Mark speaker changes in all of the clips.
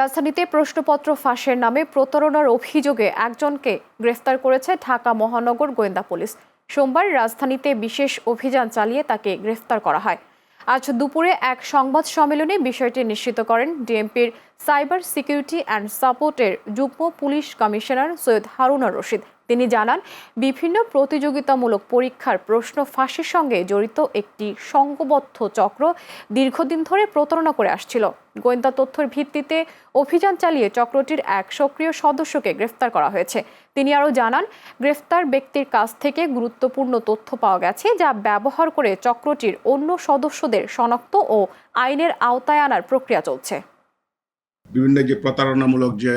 Speaker 1: রাজধানীতে প্রশ্নপত্র ফাঁসের নামে প্রতারণার অভিযোগে একজনকে গ্রেফতার করেছে ঢাকা মহানগর গোয়েন্দা পুলিশ। সোমবার রাজধানীতে বিশেষ অভিযান চালিয়ে তাকে গ্রেফতার করা হয়। আজ দুপুরে এক সংবাদ সম্মেলনে বিষয়টি নিশ্চিত করেন ডিএমপির সাইবার সিকিউরিটি অ্যান্ড সাপোর্টের যুগ্ম পুলিশ কমিশনার সৈয়দ হারুনা রশিদ। তিনি জানান, বিভিন্ন প্রতিযোগিতামূলক পরীক্ষার প্রশ্ন ফাঁসের সঙ্গে জড়িত একটি সংঘবদ্ধ চক্র দীর্ঘদিন ধরে প্রতারণা করে আসছিল। গোয়েন্দা তথ্যের ভিত্তিতে অভিযান চালিয়ে চক্রটির এক সক্রিয় সদস্যকে গ্রেফতার করা হয়েছে। তিনি আরও জানান, গ্রেফতার ব্যক্তির কাছ থেকে গুরুত্বপূর্ণ তথ্য পাওয়া গেছে যা ব্যবহার করে চক্রটির অন্য সদস্যদের শনাক্ত ও আইনের আওতায় আনার প্রক্রিয়া চলছে।
Speaker 2: বিভিন্ন যে প্রতারণামূলক যে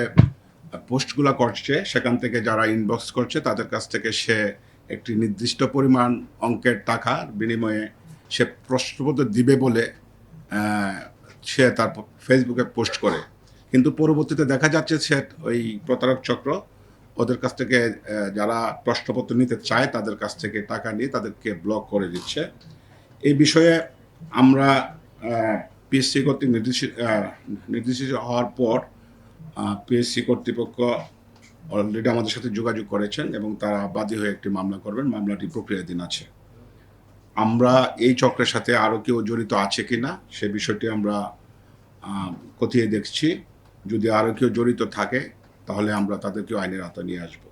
Speaker 2: পোস্টগুলো করছে, সেখান থেকে যারা ইনবক্স করছে, তাদের কাছ থেকে সে একটি নির্দিষ্ট পরিমাণ অঙ্কের টাকার বিনিময়ে সে প্রশ্নপত্র দিবে বলে সে তার ফেসবুকে পোস্ট করে। কিন্তু পরবর্তীতে দেখা যাচ্ছে সে ওই প্রতারক চক্র ওদের কাছ থেকে যারা প্রশ্নপত্র নিতে চায়, তাদের কাছ থেকে টাকা নিয়ে তাদেরকে ব্লক করে দিচ্ছে। এই বিষয়ে আমরা পিএসসি কর্তৃক নির্দেশ আহ, নির্দেশিত হওয়ার পর পিএসসি কর্তৃপক্ষ অলরেডি আমাদের সাথে যোগাযোগ করেছেন এবং তারা বাদী হয়ে একটি মামলা করবেন। মামলাটি প্রক্রিয়াধীন আছে। আমরা এই চক্রের সাথে আরও কেউ জড়িত আছে কি না সে বিষয়টি আমরা খতিয়ে দেখছি। যদি আরও কেউ জড়িত থাকে তাহলে আমরা তাদেরকেও আইনের আওতায় নিয়ে আসব।